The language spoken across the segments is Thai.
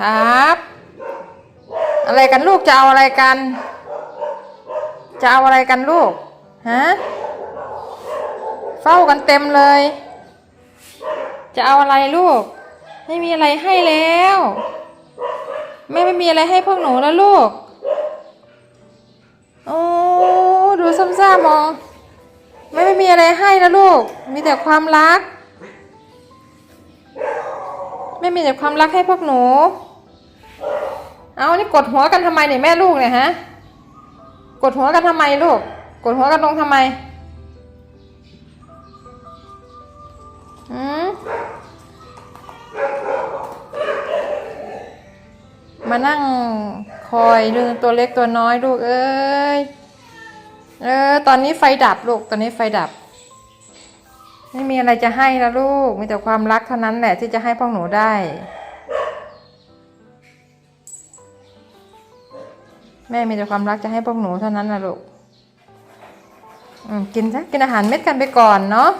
ครับ อะไรกันลูกจะเอาอะไรกัน จะเอาอะไรกันลูกฮะเฝ้ากันเต็มเลย จะเอาอะไรลูก ไม่มีอะไรให้แล้วแม่ไม่มีอะไรให้พวกหนูแล้วลูก โอ้ดูซ้ำซ่ามองไม่ไม่มีอะไรให้แล้วลูก มีแต่ความรัก ไม่มีแต่ความรักให้พวกหนู เอานี่กดหัวกันทำไมเนี่ยแม่ลูกเนี่ยฮะ กดหัวกันทำไมลูก กดหัวกันลงทำไมอืมมานั่งคอยดูตัวเล็กตัวน้อยลูกเอ้ย เออ ตอนนี้ไฟดับลูก ตอนนี้ไฟดับ ไม่มีอะไรจะให้แล้วลูก มีแต่ความรักเท่านั้นแหละที่จะให้พวกหนูได้ แม่มีแต่ความรักจะให้พวกหนูเท่านั้นนะลูกกินซะกินอาหารเม็ดกันไปก่อนเนาะ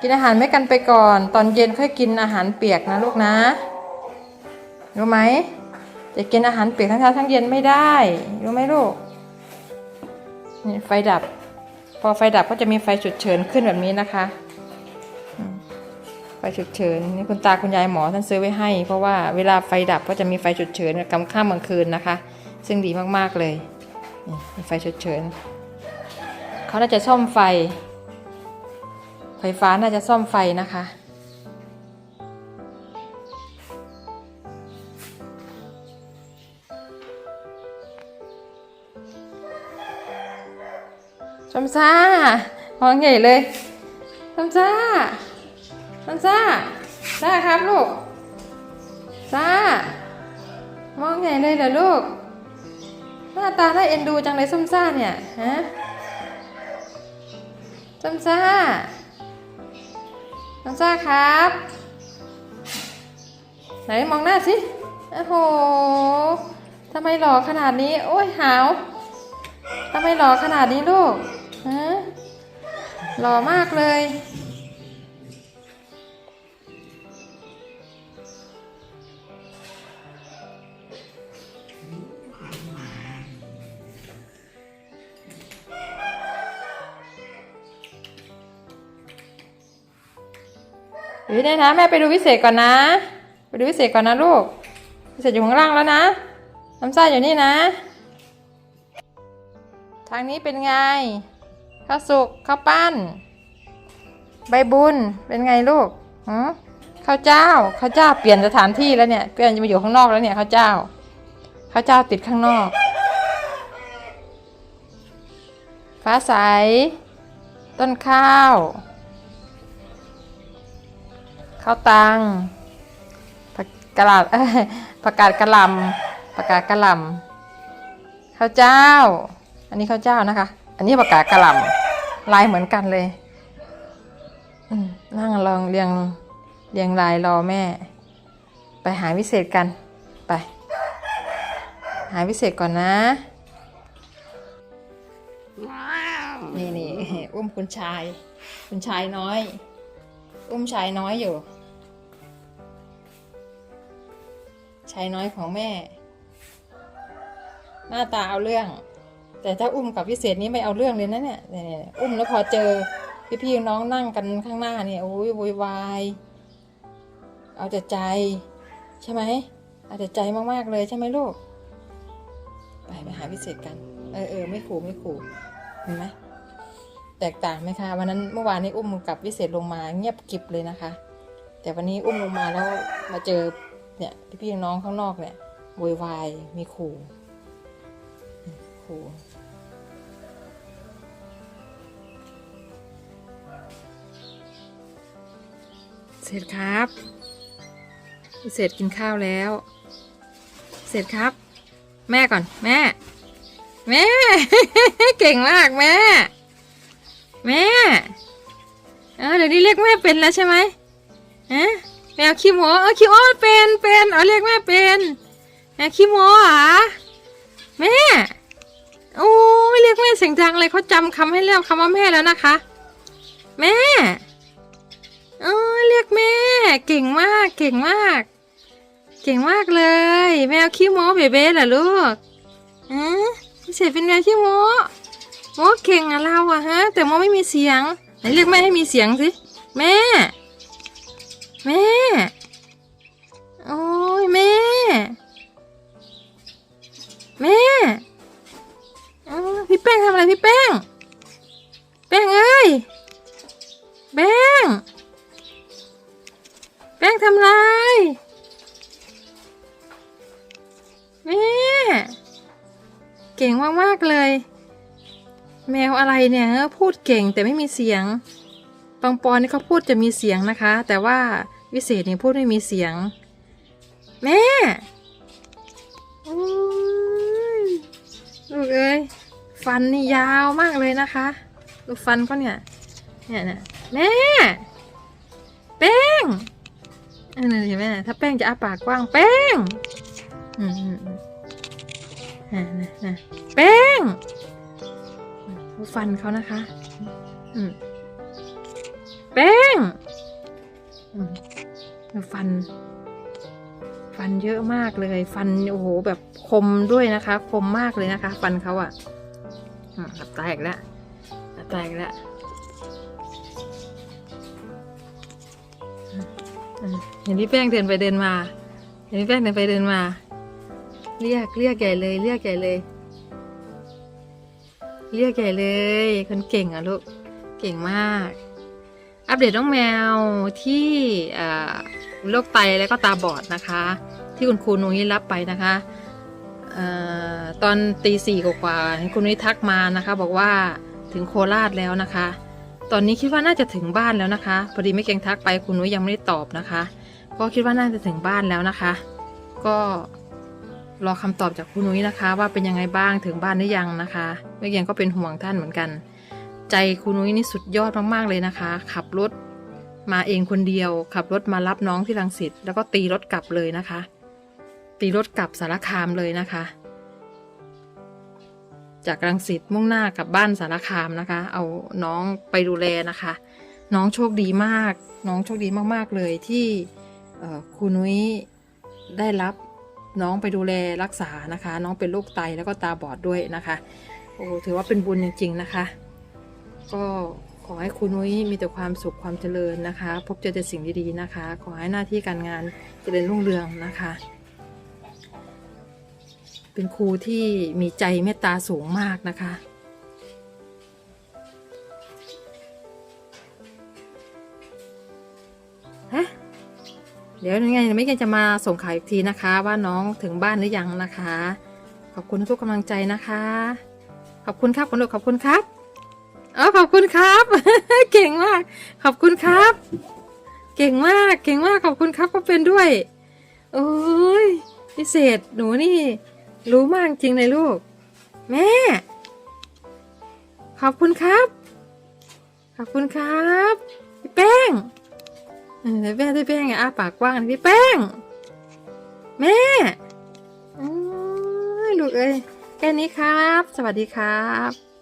กินอาหารเม็ดกันไปก่อน ตอนเย็นค่อยกินอาหารเปียกนะลูกนะรู้ไหมจะกินอาหารเปียกทั้งเช้าทั้งเย็นไม่ได้รู้ไหมลูกนี่ไฟดับ พอไฟดับก็จะมีไฟฉุกเฉินขึ้นแบบนี้นะคะไฟฉุกเฉินนี่คุณตาคุณยายหมอท่านซื้อไว้ให้ เพราะว่าเวลาไฟดับก็จะมีไฟฉุกเฉินกลางค่ำกลางคืนนะคะ ซึ่งดีมากๆเลยนี่มีไฟฉุกเฉินเขาน่าจะซ่อมไฟ ไฟฟ้าน่าจะซ่อมไฟนะคะชมซ่ามองใหญ่เลยชมซ่าชมซ่าซ่าครับลูกซ่ามองใหญ่เลยเหรอลูก หน้าตาน่าเอ็นดูจังเลยส้มซ่าเนี่ยฮะส้มซ่าส้มซ่าครับ ไหนมองหน้าสิโอ้โหทำไมหล่อขนาดนี้ โอ้ยหาวทำไมหล่อขนาดนี้ลูกฮะหล่อมากเลย เดี๋ยวนี่นะแม่ไปดูวิเศษก่อนนะ ไปดูวิเศษก่อนนะลูกวิเศษอยู่ข้างล่างแล้วนะน้ำซ่าอยู่นี่นะ ทางนี้เป็นไงข้าวสุกข้าวปั้น ใบบุญเป็นไงลูกหือข้าวเจ้าข้าวเจ้าเปลี่ยนสถานที่แล้วเนี่ยเปลี่ยนจะมาอยู่ข้างนอกแล้วเนี่ยข้าวเจ้าข้าวเจ้าติดข้างนอก ฟ้าใส ต้นข้าว ข้าวตังผักกะหล่ำผักกาดกะหล่ำผักกาดกะหล่ำข้าวเจ้า อันนี้ข้าวเจ้านะคะ อันนี้ผักกาดกะหล่ำลายเหมือนกันเลยนั่งลองเรียงเรียงลายรอแม่ ไปหาวิเศษกันไป หาวิเศษก่อนนะนี่นี่อุ้มคุณชาย คุณชายน้อย อุ้มชายน้อยอยู่ ชายน้อยของแม่ หน้าตาเอาเรื่อง แต่ถ้าอุ้มกับพิเศษนี้ไม่เอาเรื่องเลยนะเนี่ยเนี่ยอุ้มแล้วพอเจอพี่พี่ๆน้องนั่งกันข้างหน้าเนี่ยโอ้ยโวยวายเอาแต่ใจ ใช่ไหมเอาแต่ใจมากๆเลยใช่ไหมลูกไปไปหาพิเศษกันเออเออไม่ขู่ไม่ขู่เห็นไหมแตกต่างไหมคะวันนั้นเมื่อวานนี้อุ้มกับวิเศษลงมาเงียบกิบเลยนะคะ แต่วันนี้อุ้มลงมาแล้วมาเจอ เนี่ยพี่ๆน้องข้างนอกเนี่ยโวยวายมีขู่ขู่เสร็จครับ เสร็จกินข้าวแล้ว เสร็จครับ แม่ก่อนแม่ แม่ เก่งมากแม่ แม่ เออเดี๋ยวนี้เรียกแม่เป็นแล้วใช่ไหมฮะ แมวขี้โมเออขี้โมเป็นเป็นเอาเรียกแม่เป็นแมวขี้โมเหรอแม่โอ้ไม่เรียกแม่เสียงดังเลยเขาจำคำให้เรียกคำว่าแม่แล้วนะคะ แม่เออเรียกแม่ เก่งมาก เก่งมาก เก่งมากเลย แมวขี้โม้เบเบ้เหรอลูกฮะพี่เศษเป็นแมวขี้โม้โมเก่งอะเราอะฮะ แต่โมไม่มีเสียงไหนเรียกแม่ให้มีเสียงสิแม่ แม่ โอ้ยแม่ แม่อ้าวพี่แป้งทำอะไรพี่แป้ง แป้งเอ้ย แป้ง แป้งทำอะไร แม่ เก่งมากๆเลย แมวอะไรเนี่ยพูดเก่งแต่ไม่มีเสียง ปังปอนนี่เขาพูดจะมีเสียงนะคะ แต่ว่า วิเศษเนี่ยพูดไม่มีเสียง แม่โอ้ยลูกเอ้ยฟันนี่ยาวมากเลยนะคะดูฟันเขาเนี่ยเนี่ยนี่ยแม่แป้งเออเห็นไหมถ้าแป้งจะอ้าปากกว้างแป้งอืมอืมอืมอ่านะนะแป้งดูฟันเขานะคะ อืมแป้งอืม ฟัน ฟันเยอะมากเลย ฟันโอ้โหแบบคมด้วยนะคะ คมมากเลยนะคะ ฟันเขาอะ่ะหลับตาอีกแล้วหลับตาอีกแล้วเห็นพี่แป้งเดินไปเดินมา เห็นพี่แป้งเดินไปเดินมา เรียกเรียกใหญ่เลย เรียกใหญ่เลย เรียกใหญ่เลย คนเก่งอะลูก เก่งมาก อัปเดตน้องแมวที่อ่อ โรคไตแล้วก็ตาบอดนะคะ ที่คุณครูนุ้ยรับไปนะคะออตอนตีสี่กว่าๆคุณนุ้ยทักมานะคะ บอกว่าถึงโคราชแล้วนะคะ ตอนนี้คิดว่าน่าจะถึงบ้านแล้วนะคะพอดีไม่เก่งทักไปคุณนุ้ยยังไม่ได้ตอบนะคะ ก็คิดว่าน่าจะถึงบ้านแล้วนะคะ ก็รอคำตอบจากคุณนุ้ยนะคะ ว่าเป็นยังไงบ้างถึงบ้านหรือยังนะคะไม่เก่งก็เป็นห่วงท่านเหมือนกัน ใจคุณนุ้ยนี่สุดยอดมากๆเลยนะคะ ขับรถ มาเองคนเดียวขับรถมารับน้องที่รังสิตแล้วก็ตีรถกลับเลยนะคะ ตีรถกลับสารคามเลยนะคะ จากรังสิตมุ่งหน้ากลับบ้านสารคามนะคะ เอาน้องไปดูแลนะคะ น้องโชคดีมาก น้องโชคดีมากๆเลยที่ครูนุ้ยได้รับน้องไปดูแลรักษานะคะ น้องเป็นโรคไตแล้วก็ตาบอดด้วยนะคะโอ้ถือว่าเป็นบุญจริง ๆ นะคะ ก็ ขอให้คุณนุ้ยมีแต่ความสุขความเจริญนะคะ พบเจอแต่สิ่งดีๆนะคะ ขอให้หน้าที่การงานเจริญรุ่งเรืองนะคะ เป็นครูที่มีใจเมตตาสูงมากนะคะฮะเดี๋ยวยังไงไม่ยังจะมาส่งข่าวอีกทีนะคะ ว่าน้องถึงบ้านหรือยังนะคะ ขอบคุณทุกกำลังใจนะคะ ขอบคุณครับคุณลูกขอบคุณครับ อ๋อขอบคุณครับ เก่งมาก ขอบคุณครับ เก่งมาก เก่งมาก ขอบคุณครับก็เป็นด้วย โอ้ยพิเศษ หนูนี่ รู้มากจริงเลยลูก แม่ ขอบคุณครับ ขอบคุณครับพี่แป้งเออพี่แป้งพี่แป้งอะอ้าปากกว้างพี่แป้ง แม่อ้ยลูกเอ้ยแค่นี้ครับ สวัสดีครับ